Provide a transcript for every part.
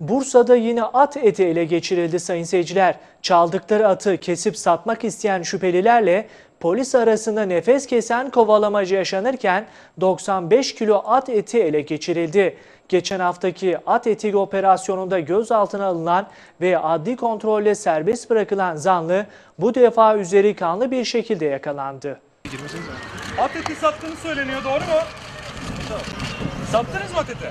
Bursa'da yine at eti ele geçirildi sayın seyirciler. Çaldıkları atı kesip satmak isteyen şüphelilerle polis arasında nefes kesen kovalamacı yaşanırken 95 kilo at eti ele geçirildi. Geçen haftaki at eti operasyonunda gözaltına alınan ve adli kontrolle serbest bırakılan zanlı bu defa üzeri kanlı bir şekilde yakalandı. At eti sattığını söyleniyor doğru mu? Sattınız mı at eti?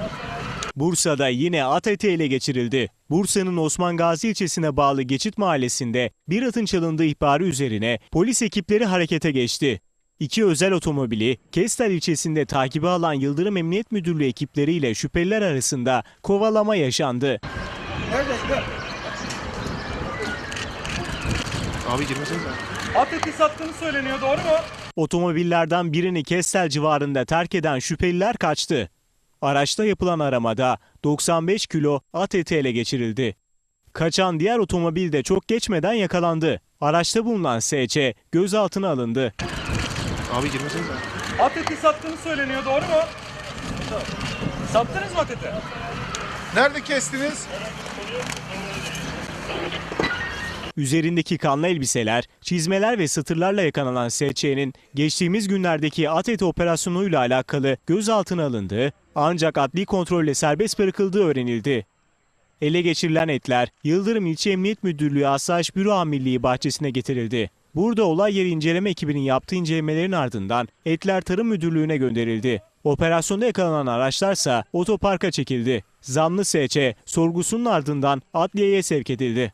Bursa'da yine at eti ele geçirildi. Bursa'nın Osman Gazi ilçesine bağlı Geçit Mahallesi'nde bir atın çalındığı ihbarı üzerine polis ekipleri harekete geçti. İki özel otomobili Kestel ilçesinde takibi alan Yıldırım Emniyet Müdürlüğü ekipleriyle şüpheliler arasında kovalama yaşandı. Abi girmesenize. At eti sattığını söyleniyor doğru mu? Otomobillerden birini Kestel civarında terk eden şüpheliler kaçtı. Araçta yapılan aramada 95 kilo at eti ele geçirildi. Kaçan diğer otomobil de çok geçmeden yakalandı. Araçta bulunan SC gözaltına alındı. Abi girmesenize. At eti sattığını söyleniyor doğru mu? Sattınız mı at eti? Nerede kestiniz? Üzerindeki kanlı elbiseler, çizmeler ve satırlarla yakalanan SC'nin geçtiğimiz günlerdeki at eti operasyonuyla alakalı gözaltına alındığı ancak adli kontrolle serbest bırakıldığı öğrenildi. Ele geçirilen etler Yıldırım İlçe Emniyet Müdürlüğü Asayiş Büro Amirliği bahçesine getirildi. Burada olay yeri inceleme ekibinin yaptığı incelemelerin ardından etler Tarım Müdürlüğü'ne gönderildi. Operasyonda yakalanan araçlarsa otoparka çekildi. Zanlı SC sorgusunun ardından adliyeye sevk edildi.